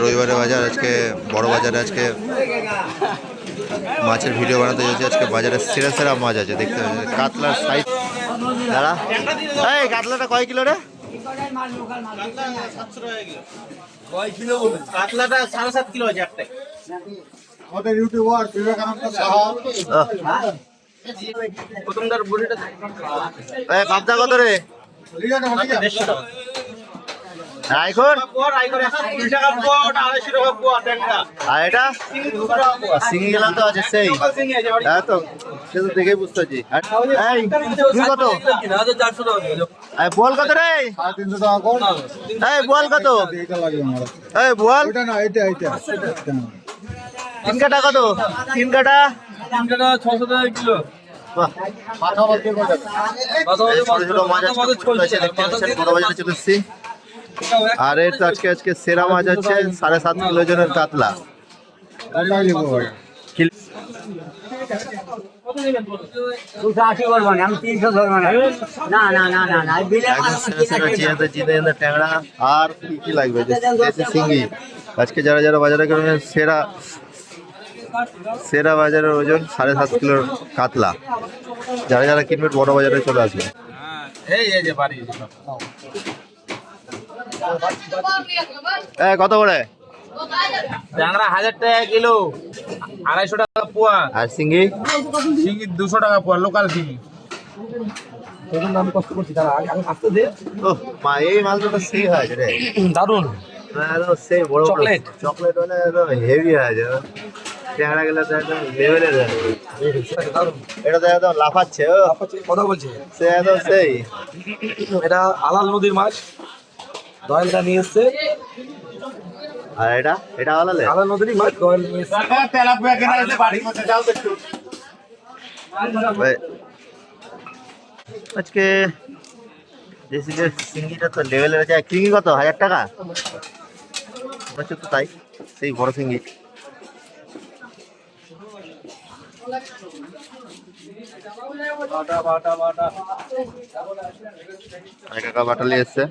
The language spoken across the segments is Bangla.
রবিবারে বাজার আজকে বড় বাজারে আজকে মাছের ভিডিও বানাতে যাচ্ছি আজকে বাজারে সেরা সেরা মাছ আছে দেখতে পাচ্ছি কাতলার সাইজ। দাঁড়া। এই কাতলাটা কয় কিলো রে? কাতলাটা সাড়ে সাত কিলো আছে একটাই। আমাদের ইউটিউবার বিবেকানন্দ সাহা। আহ, প্রথমটার পাবদা কত রে? দেড়শো টাকা। আইফোন পোয়া আই করে একশো কুড়ি টাকা পোয়া ওটা আড়াইশো টাকা পোয়া ট্যাংরা আর এটা দুশো টাকা পোয়া সিঙ্গি গেলাম তো আছে সেই। হ্যাঁ তো সে তো দেখেই বুঝতে পারছি কত বল কত রে টাকা এই বল কত এই বল তিন কাটা কত তিন কাটা ছোট মাছ আছে, দেখতে পাচ্ছেন, বড় বাজারে চলে এসেছি। আর এর তো আজকে আজকে সেরা মাছ হচ্ছে সাড়ে সাত কিলো ওজনের কাতলা। আর কি কি লাগবে? সিঙ্গি। আজকে যারা যারা বাজারে করবেন সেরা সেরা বাজারের ওজন সাড়ে সাত কিলোর কাতলা। যারা যারা কিনবেন, বড় বাজারে চলে আসবে এই এই যে বাড়ি। কত করে? ট্যাংরা হাজার টাকা কিলো আড়াইশো টাকা পোয়া। আর সিঙ্গি? চিংড়ি দুশো টাকা পোয়া লোকাল চিংড়ি ও মা এই মালটা তো সেই হয় রে। দারুণ চকলেট। মানে হেভি আছে ট্যাংরা গেলে তো একদম লেভেলের এটা তো একদম লাফাচ্ছে ও। কথা বলছে। সে একদম সেই। এটা আলাল নদীর মাছ। দয়ালদা নিয়ে এসছে। আর এটা? এটা আলালে? আলাল নদীর মাছ দয়েল নিয়ে এসছে। ভাই, আজকে দেশি যে সিঙ্গিটা তো লেভেলের আছে। সিঙ্গি কত? হাজার টাকা? বলছো তো তাই সেই বড় সিঙ্গি এক বাটালি এসছে।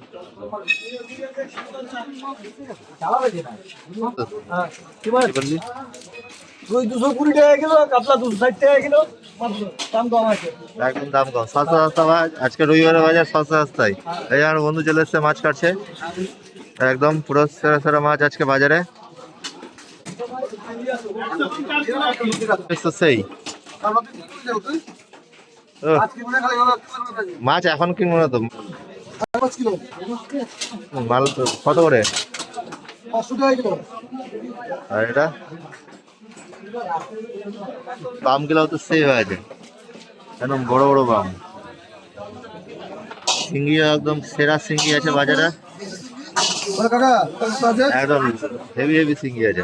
কি দুশো কুড়ি টাকা কিলো কাতলা দুশো ষাট টাকা কিলো দাম কম আছে। একদম দাম কম। সস্তা সস্তা মাছ আজকে রবিবারের বাজার সস্তা সস্তাই। এই আমার বন্ধু চলে এসছে মাছ কাটছে। একদম পুরো সেরা সেরা মাছ আজকে বাজারে। মাছ এখন কিনবো না তো। মাল কত করে? আর এটা? বামগুলো তো সেই হয়েছে একদম বড় বড় বাম। সিঙ্গি একদম সেরা সিঙ্গি আছে বাজারে। আছে একদম হেভি হেভি সিঙ্গি আছে।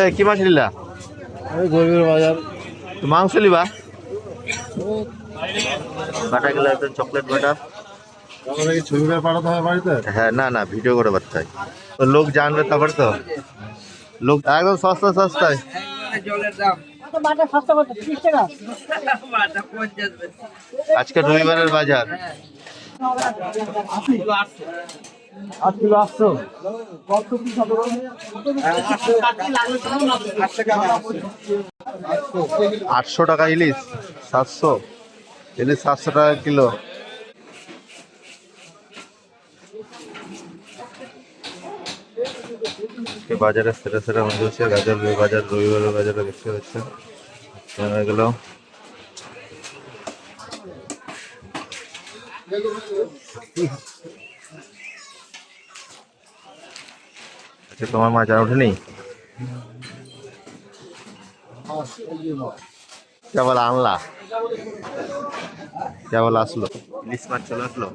এ কি মাছ নিলা গরিবের বাজার। তো মাংস লিবা বাটা গেলে একদম চকলেট বাটা। ছবি করে পাঠাতে হবে বাড়িতে? হ্যাঁ না না ভিডিও করে বার্তা হয় তো লোক জানবে তারপর তো। লোক একদম সস্তা সস্তায়। আজকে রবিবারের বাজার। আটশো। টাকা ইলিশ, সাতশো। ইলিশ সাতশো টাকা কিলো। বাজারে সেরা সেরা মনে হচ্ছে গাজর বাজার রবিবারের বাজারে পাচ্ছেন জানা গেল আচ্ছা তোমার মাছ আর ওঠেনি? কেবল আনলা। কেবল আসলো। ইলিশ মাছ চলে আসলো।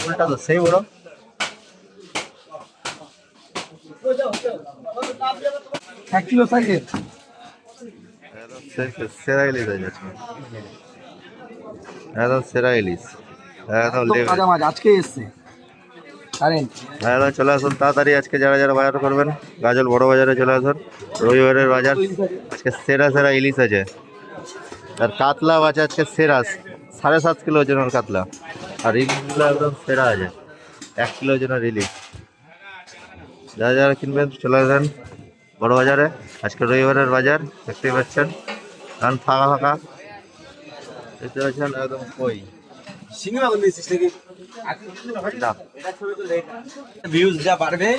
হয়ে তো সেই বড় এক কিলো সাইজের একদম সে- সে- সেরা ইলিশ আছে একদম সেরা ইলিশ একদম আজকে এসছে। কারেন্ট চলে আসুন তাড়াতাড়ি আজকে যারা যারা বাজার করবেন গাজল বড় বাজারে চলে আসুন রবিবারের বাজার আজকে সেরা সেরা ইলিশ আছে। আর কাতলা আছে আজকে সেরা সাড়ে সাত কিলো ওজনের কাতলা। আর ইলিশগুলো একদম সেরা আছে এক কিলো ওজনের ইলিশ। যারা যারা কিনবেন চলে আসেন বড় বাজারে। আজকে রবিবারের বাজার দেখতেই পাচ্ছেন কারণ ফাঁকা ফাঁকা। দেখতে পাচ্ছেন একদম কই। শিঙি ভিউজ যা বাড়বে